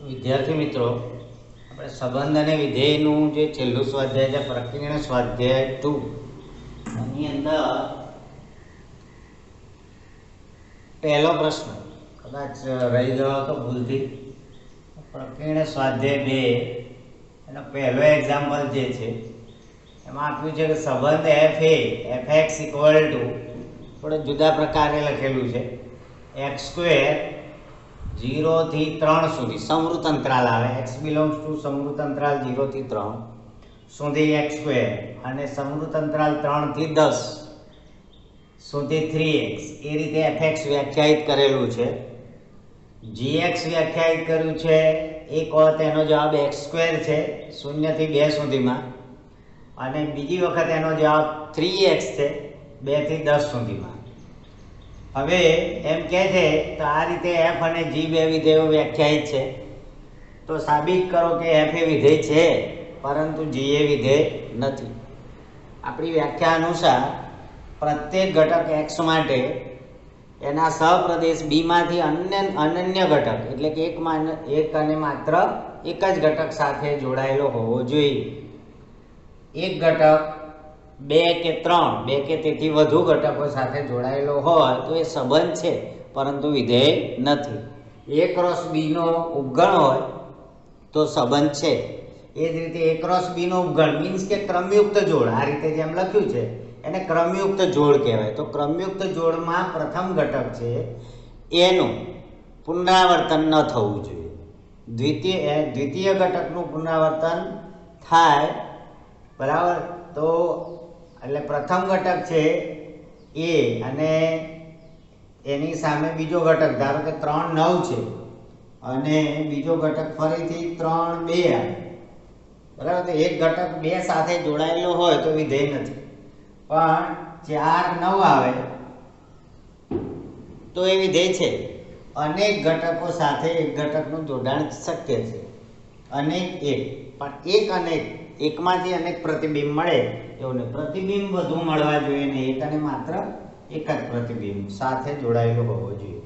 વિદ્યાર્થી મિત્રો, આપણે સંબંધ અને વિધેયનું જે છેલ્લું સ્વાધ્યાય છે, પ્રકીર્ણ સ્વાધ્યાય ટુ, એની અંદર પહેલો પ્રશ્ન, કદાચ રહી ગયો હતો ભૂલથી, પ્રકીર્ણ સ્વાધ્યાય બે, એનો પહેલો એક્ઝામ્પલ જે છે, એમાં આપ્યું છે કે સંબંધ F A F X equal to થોડે જુદા પ્રકારે લખેલું છે એક્સ સ્ક્વેર જીરો થી ત્રણ સુધી. સમૃત અંતરાલ આવે. એક્સ બિલોંગ્સ ટુ સમૃત અંતરાલ જીરો થી ત્રણ સુધી એક્સ સ્ક્વેર અને સમૃત અંતરાલ ત્રણથી દસ સુધી થ્રી એક્સ એ રીતે એફ એક્સ વ્યાખ્યાયિત કરેલું છે. જી એક્સ વ્યાખ્યાયિત કર્યું છે. એક વખત એનો જવાબ એક્સ સ્ક્વેર છે શૂન્યથી બે સુધીમાં. અને બીજી વખત એનો જવાબ થ્રી એક્સ છે બેથી દસ સુધીમાં. હવે એમ કહે છે તો આ રીતે એફ અને જી બે વિધેયો વ્યાખ્યાયિત છે. તો સાબિત કરો કે એફ એ વિધેય છે, પરંતુ જી એ વિધેય નથી. આપણી વ્યાખ્યા અનુસાર પ્રત્યેક ઘટક એક્સ માટે એના સહપ્રદેશ બીમાંથી અન્ય, અનન્ય ઘટક, એટલે કે એક એક અને માત્ર એક જ ઘટક સાથે જોડાયેલો હોવો જોઈએ. એક ઘટક બે કે ત્રણ, બે કે તેથી વધુ ઘટકો સાથે જોડાયેલો હોય તો એ સંબંધ છે, પરંતુ વિધેય નથી. એ ક્રોસ બીનો ઉપગણ હોય તો સંબંધ છે. એ જ રીતે એ ક્રોસ બીનો ઉપગણ મીન્સ કે ક્રમયુક્ત જોડ, આ રીતે જેમ લખ્યું છે, એને ક્રમયુક્ત જોડ કહેવાય. તો ક્રમયુક્ત જોડમાં પ્રથમ ઘટક છે, એનું પુનરાવર્તન ન થવું જોઈએ. દ્વિતીય દ્વિતીય ઘટકનું પુનરાવર્તન થાય, બરાબર? તો એટલે પ્રથમ ઘટક છે એ અને એની સામે બીજો ઘટક, ધારો કે ત્રણ નવ છે અને બીજો ઘટક ફરીથી ત્રણ બે બરાબર? તો એક ઘટક બે સાથે જોડાયેલો હોય તો વિધેય નથી. પણ ચાર નવ આવે તો એ વિધેય છે. અનેક ઘટકો સાથે એક ઘટકનું જોડાણ શક્ય છે. અનેક એક. પણ એક અનેક એકમાંથી અનેક પ્રતિબિંબ મળે એવું પ્રતિબિંબ વધુ મળવા જોઈએ ને એક અને માત્ર એક જ પ્રતિબિંબ સાથે જોડાયેલો હોવો જોઈએ.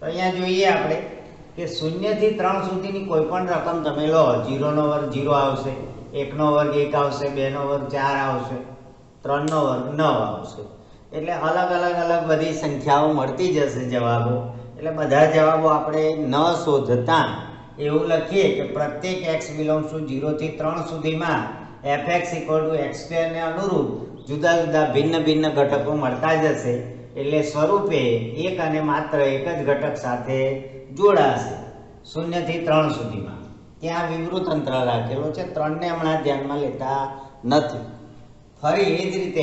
તો અહીંયા જોઈએ આપણે કે શૂન્યથી ત્રણ સુધીની કોઈ પણ રકમ તમે લો, જીરોનો વર્ગ જીરો આવશે, એકનો વર્ગ એક આવશે, બેનો વર્ગ ચાર આવશે, ત્રણનો વર્ગ નવ આવશે. એટલે અલગ અલગ અલગ બધી સંખ્યાઓ મળતી જશે જવાબો. એટલે બધા જવાબો આપણે ન શોધતા એવું લખીએ કે પ્રત્યેક એક્સ બિલોંગ્સ ટુ જીરોથી ત્રણ સુધીમાં F X equal to X સ્ક્વેરને અનુરૂપ જુદા જુદા ભિન્ન ભિન્ન ઘટકો મળતા જશે. એટલે સ્વરૂપે એક અને માત્ર એક જ ઘટક સાથે જોડાશે. શૂન્યથી ત્રણ સુધીમાં. ત્યાં વિવૃત અંતરાલ રાખેલો છે. ત્રણને હમણાં ધ્યાનમાં લેતા નથી. ફરી એ જ રીતે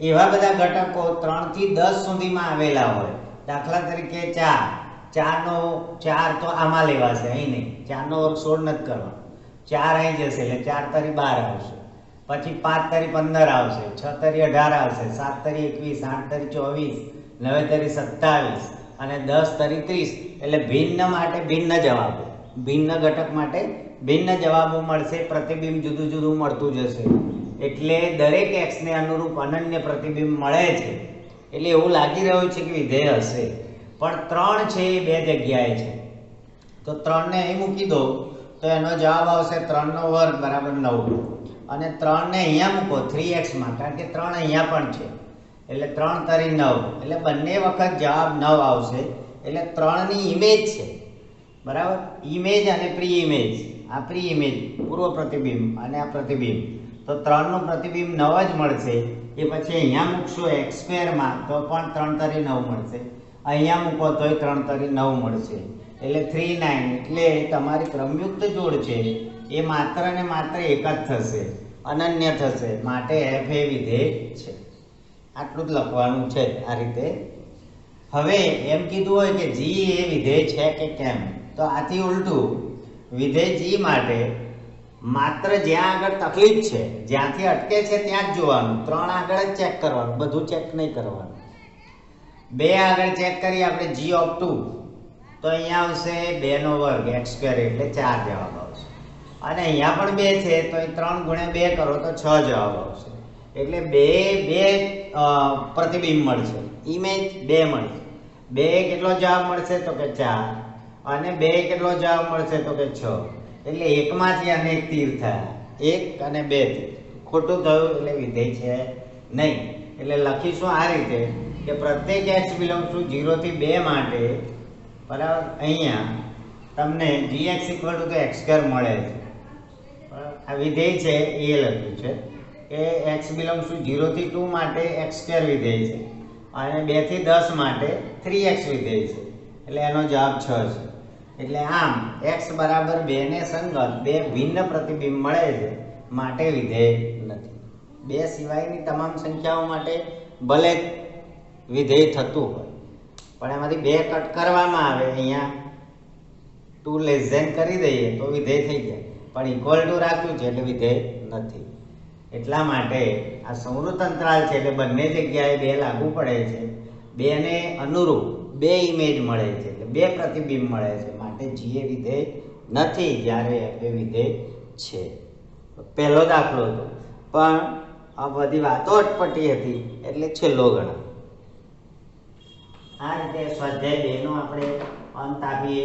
એવા બધા ઘટકો ત્રણથી દસ સુધીમાં આવેલા હોય. દાખલા તરીકે ચાર. ચારનો, ચાર તો આમાં લેવાશે અહીં નહીં. ચારનો વર્ગ સોળ નથી કરવાનો. ચાર અહીં જશે એટલે ચાર તરી બાર આવશે. પછી પાંચ તરી પંદર આવશે, છ તરી અઢાર આવશે, સાત તરી એકવીસ, આઠ તરી ચોવીસ, નવે તરી સત્તાવીસ અને દસ તરી ત્રીસ એટલે ભિન્ન માટે ભિન્ન જવાબો. ભિન્ન ઘટક માટે ભિન્ન જવાબો મળશે, પ્રતિબિંબ જુદું જુદું મળતું જશે. એટલે દરેક એક્સને અનુરૂપ અનન્ય પ્રતિબિંબ મળે છે. એટલે એવું લાગી રહ્યું છે કે વિધેય હશે. પણ ત્રણ છે એ બે જગ્યાએ છે. તો ત્રણને અહીં મૂકી દો, તો એનો જવાબ આવશે ત્રણનો વર્ગ બરાબર નવ. અને ત્રણને અહીંયા મૂકો થ્રી એક્સમાં કારણ કે ત્રણ અહીંયા પણ છે. એટલે ત્રણ તરી નવ. એટલે બંને વખત જવાબ નવ આવશે. એટલે ત્રણની ઇમેજ છે. બરાબર? ઇમેજ અને પ્રી ઇમેજ આ પ્રી ઇમેજ પૂર્વ પ્રતિબિંબ અને આ પ્રતિબિંબ. તો ત્રણનું પ્રતિબિંબ નવ જ મળશે. એ પછી અહીંયા મૂકશો એક્સ સ્ક્વેરમાં તો પણ ત્રણ તરી નવ મળશે. અહીંયા મૂકો તોય ત્રણ તરી નવ મળશે. એટલે થ્રી નાઇન એટલે તમારી ક્રમયુક્ત જોડ છે, એ માત્ર ને માત્ર એક જ થશે, અનન્ય થશે. માટે એફ એ વિધેય છે. આટલું જ લખવાનું છે આ રીતે. હવે એમ કીધું હોય કે જી એ વિધેય છે કે કેમ? તો આથી ઉલટું વિધેય જી માટે માત્ર જ્યાં આગળ તકલીફ છે, જ્યાંથી અટકે છે ત્યાં જ જોવાનું. ત્રણ આગળ જ ચેક કરવાનું. બધું ચેક નહીં કરવાનું. બે આગળ ચેક કરીએ, આપણે જી ઓફ ટુ તો અહીંયા આવશે બેનો વર્ગ એક્સ સ્ક્વેર એટલે ચાર જવાબ આવશે. અને અહીંયા પણ બે છે, તો એ ત્રણ ગુણ્યા બે કરો તો છ જવાબ આવશે. એટલે બે બે પ્રતિબિંબ મળશે. ઇમેજ બે મળશે. બે કેટલો જવાબ મળશે તો કે ચાર. અને બે કેટલો જવાબ મળશે તો કે છ. એટલે એકમાંથી અનેક તીર થયા. એક અને બે તીર. ખોટું થયું એટલે વિધેય છે નહીં. એટલે લખીશું આ રીતે. કે પ્રત્યેક એક્સ બિલોંગ ટુ ઝીરોથી બે માટે, બરાબર? અહીંયા તમને G X equal to X square મળે છે? આ વિધેય છે, એ લખ્યું છે, કે એક્સ બિલોંગ ટુ ઝીરોથી ટુ માટે એક્સ સ્ક્વેર વિધેય છે. અને બેથી દસ માટે થ્રી એક્સ વિધેય છે. એટલે એનો જવાબ છ છે. એટલે આમ એક્સ બરાબર બેને સંગત બે ભિન્ન પ્રતિબિંબ મળે છે, માટે વિધેય નથી. બે સિવાયની તમામ સંખ્યાઓ માટે ભલે વિધેય થતું હોય. પણ એમાંથી બે કટ કરવામાં આવે. અહીંયા ટુ લેસ ધેન કરી દઈએ તો વિધેય થઈ જાય. પણ ઇક્વલ ટુ રાખ્યું છે એટલે વિધેય નથી. એટલા માટે આ સંવૃત અંતરાલ છે એટલે બંને જગ્યાએ બે લાગુ પડે છે. બેને અનુરૂપ બે ઇમેજ મળે છે એટલે બે પ્રતિબિંબ મળે છે. માટે જીએ વિધેય નથી જ્યારે એફ વિધેય છે. પહેલો દાખલો હતો. પણ આ બધી વાતો અટપટી હતી એટલે છેલ્લો ગણો આ રીતે સ્વાધ્યાય બેનો આપણે અંત આપીએ.